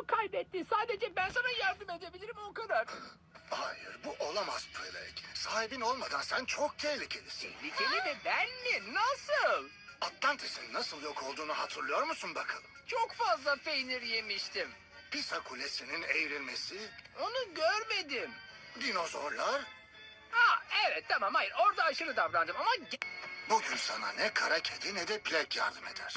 gücünü kaybetti. Sadece ben sana yardım edebilirim o kadar. Hayır bu olamaz Plek. Sahibin olmadan sen çok tehlikelisin. Tehlikeli ve ben mi? Nasıl? Atlantis'in nasıl yok olduğunu hatırlıyor musun bakalım? Çok fazla peynir yemiştim. Pisa Kulesi'nin evrilmesi, Onu görmedim. dinozorlar. Ha evet tamam hayır orada aşırı davrandım ama... ge- Bugün sana ne kara kedi ne de Plek yardım eder.